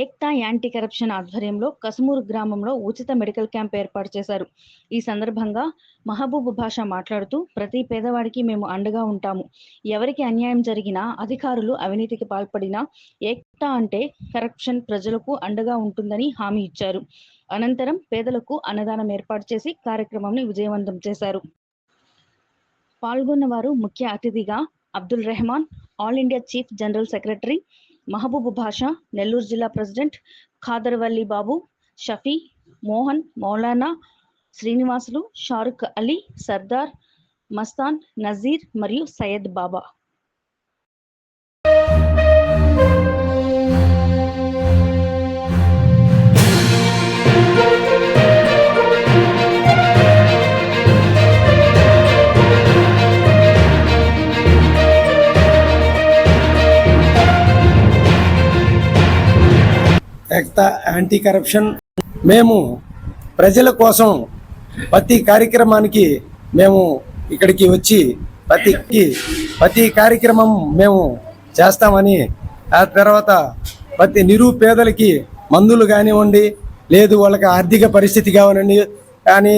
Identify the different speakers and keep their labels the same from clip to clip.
Speaker 1: Ekta anti corruption ఆధ్వర్యంలో కసుమూరు గ్రామంలో ఉచిత మెడికల్ క్యాంప్ ఏర్పాటు చేశారు. ఈ సందర్భంగా మహబూబ్ భాష మాట్లాడుతూ ప్రతి పేదవాడికి మేము అండగా ఉంటాము. ఎవరికి అన్యాయం జరిగినా అధికారులు అవినీతికి పాల్పడినా ఏక్తా అంటే కరప్షన్ ప్రజలకు అండగా ఉంటుందని హామీ ఇచ్చారు. అనంతరం పేదలకు అన్నదానం ఏర్పాటు చేసి కార్యక్రమాన్ని విజయవంతం చేశారు. పాల్గొన్న వారు ముఖ్య అతిథిగా Abdul Rehman all India chief general secretary Mahaboob Basha Nellore జిల్లా ప్రెసిడెంట్ ఖాదర్వల్లి బాబు షఫీ మోహన్ మౌలానా శ్రీనివాసులు షారుఖ్ అలీ సర్దార్ మస్తాన్ నజీర్ మరియు సయ్యద్ బాబా.
Speaker 2: ఏకతా యాంటీ కరప్షన్ మేము ప్రజల కోసం ప్రతి కార్యక్రమానికి మేము ఇక్కడికి వచ్చి ప్రతికి ప్రతి కార్యక్రమం మేము చేస్తామని ఆ తర్వాత ప్రతి నిరుపేదలకి మందులు కానివ్వండి లేదు వాళ్ళకి ఆర్థిక పరిస్థితి కావాలండి కానీ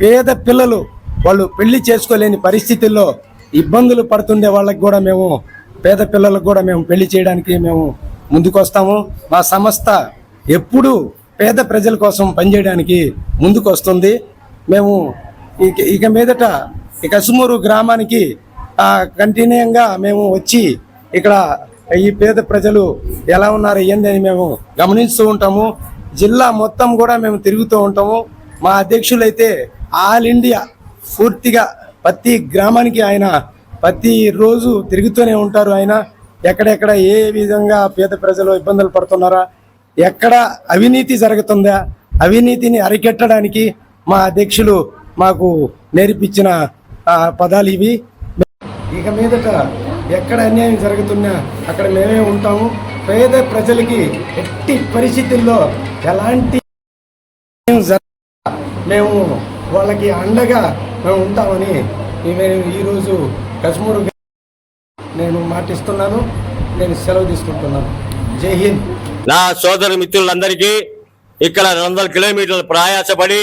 Speaker 2: పేద పిల్లలు వాళ్ళు పెళ్ళి చేసుకోలేని పరిస్థితుల్లో ఇబ్బందులు పడుతుండే వాళ్ళకి కూడా మేము పేద పిల్లలకు కూడా మేము పెళ్ళి చేయడానికి మేము ముందుకొస్తాము. మా సంస్థ ఎప్పుడూ పేద ప్రజల కోసం పనిచేయడానికి ముందుకు వస్తుంది మేము ఇక ఇక మీదట ఈ కసుమూరు గ్రామానికి కంటిన్యూగా మేము వచ్చి ఇక్కడ ఈ పేద ప్రజలు ఎలా ఉన్నారు ఏంది అని మేము గమనిస్తూ ఉంటాము. జిల్లా మొత్తం కూడా మేము తిరుగుతూ ఉంటాము. మా అధ్యక్షులైతే ఆల్ ఇండియా పూర్తిగా ప్రతి గ్రామానికి ఆయన ప్రతి రోజు తిరుగుతూనే ఉంటారు ఆయన. ఎక్కడెక్కడ ఏ విధంగా పేద ప్రజలు ఇబ్బందులు పడుతున్నారా? ఎక్కడ అవినీతి జరుగుతుందా? అవినీతిని అరికెట్టడానికి మా అధ్యక్షులు మాకు నేర్పించిన పదాలు ఇవి. ఇక మీదట ఎక్కడ అన్యాయం జరుగుతున్నా అక్కడ మేమే ఉంటాము. పేద ప్రజలకి ఎట్టి పరిస్థితుల్లో ఎలాంటి జరగ- మేము వాళ్ళకి అండగా మేము ఉంటామని మేము ఈరోజు కశ్మూరు నేను మాటిస్తున్నాను నేను సెలవు తీసుకుంటున్నాను. జై హింద్.
Speaker 3: నా సోదర మిత్రులందరికీ ఇక్కడ రెండు వందల కిలోమీటర్లు ప్రయాసపడి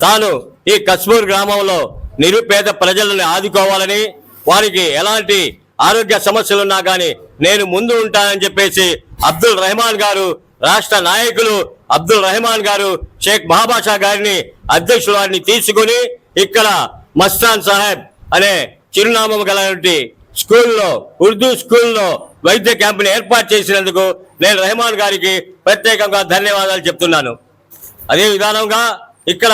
Speaker 3: తాను ఈ కశ్మూర్ గ్రామంలో నిరుపేద ప్రజలను ఆదుకోవాలని వారికి ఎలాంటి ఆరోగ్య సమస్యలున్నా కానీ నేను ముందు ఉంటానని చెప్పేసి అబ్దుల్ రెహమాన్ గారు రాష్ట్ర నాయకులు అబ్దుల్ రెహమాన్ గారు షేక్ మహాబాషా గారిని అధ్యక్షుడు వారిని తీసుకుని ఇక్కడ మస్తాన్ సాహెబ్ అనే చిరునామం గలటువంటి స్కూల్లో ఉర్దూ స్కూల్లో వైద్య క్యాంపుని ఏర్పాటు చేసినందుకు నేను రెహమాన్ గారికి ప్రత్యేకంగా ధన్యవాదాలు చెప్తున్నాను. అదే విధానంగా ఇక్కడ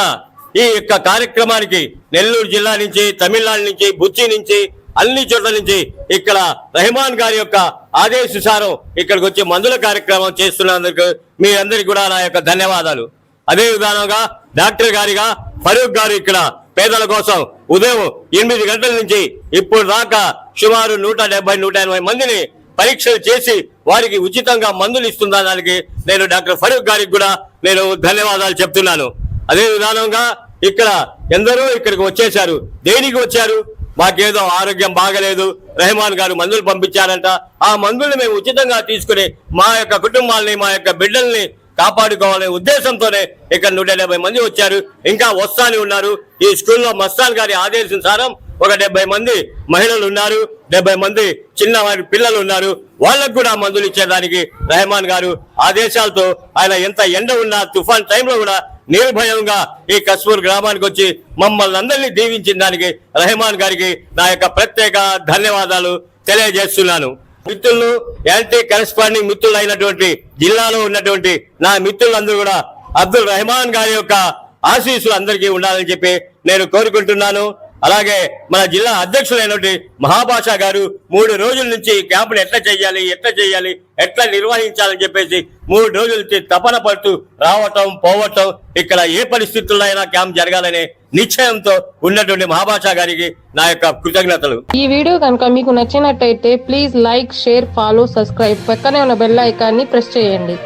Speaker 3: ఈ యొక్క కార్యక్రమానికి నెల్లూరు జిల్లా నుంచి తమిళనాడు నుంచి బుచ్చి నుంచి అన్ని చోట్ల నుంచి ఇక్కడ రెహమాన్ గారి యొక్క ఆదేశానుసారం ఇక్కడికి వచ్చి మందుల కార్యక్రమం చేస్తున్నందుకు మీ కూడా నా యొక్క ధన్యవాదాలు. అదే విధానంగా డాక్టర్ గారిగా ఫరూక్ గారు ఇక్కడ పేదల కోసం ఉదయం ఎనిమిది గంటల నుంచి ఇప్పుడు దాకా సుమారు నూట డెబ్బై నూట ఎనభై మందిని పరీక్షలు చేసి వారికి ఉచితంగా మందులు ఇస్తున్న దానికి నేను డాక్టర్ ఫరూక్ గారికి కూడా నేను ధన్యవాదాలు చెప్తున్నాను. అదే విధానంగా ఇక్కడ ఎందరో ఇక్కడికి వచ్చేశారు. దేనికి వచ్చారు? మాకేదో ఆరోగ్యం బాగలేదు. రెహమాన్ గారు మందులు పంపించారంట. ఆ మందులు మేము ఉచితంగా తీసుకుని మా యొక్క కుటుంబాల్ని మా యొక్క బిడ్డల్ని కాపాడుకోవాలనే ఉద్దేశంతోనే ఇక్కడ నూట డెబ్బై మంది వచ్చారు. ఇంకా వస్తాని ఉన్నారు. ఈ స్కూల్లో మస్తాన్ గారి ఆదేశానుసారం ఒక డెబ్బై మంది మహిళలు ఉన్నారు. డెబ్బై మంది చిన్న వారి పిల్లలు ఉన్నారు. వాళ్ళకు కూడా మందులు ఇచ్చేదానికి రెహమాన్ గారు ఆదేశాలతో ఆయన ఎంత ఎండ ఉన్నా తుఫాన్ టైంలో కూడా నిర్భయంగా ఈ కస్పూర్ గ్రామానికి వచ్చి మమ్మల్ని అందరినీ దీవించిన దానికి రెహమాన్ గారికి నా యొక్క ప్రత్యేక ధన్యవాదాలు తెలియజేస్తున్నాను. మిత్రులు యాంటీ కరెస్పాండింగ్ మిత్రులు అయినటువంటి జిల్లాలో ఉన్నటువంటి నా మిత్రులందరూ కూడా అబ్దుల్ రెహమాన్ గారి యొక్క ఆశీస్సులు అందరికీ ఉండాలని చెప్పి నేను కోరుకుంటున్నాను. అలాగే మన జిల్లా అధ్యక్షులైనటువంటి మహాభాషా గారు మూడు రోజుల నుంచి క్యాంపును ఎట్లా చేయాలి ఎట్లా చేయాలి ఎట్లా నిర్వహించాలని చెప్పేసి మూడు రోజుల నుంచి తపన పడుతూ రావటం పోవటం ఇక్కడ ఏ పరిస్థితుల్లో అయినా క్యాంప్ జరగాలనే నిశ్చయంతో ఉన్నటువంటి మహాభాషా గారికి నా యొక్క కృతజ్ఞతలు.
Speaker 4: ఈ వీడియో కనుక మీకు నచ్చినట్టయితే please like share follow subscribe పక్కనే ఉన్న బెల్ ఐకాన్ని ప్రెస్ చేయండి.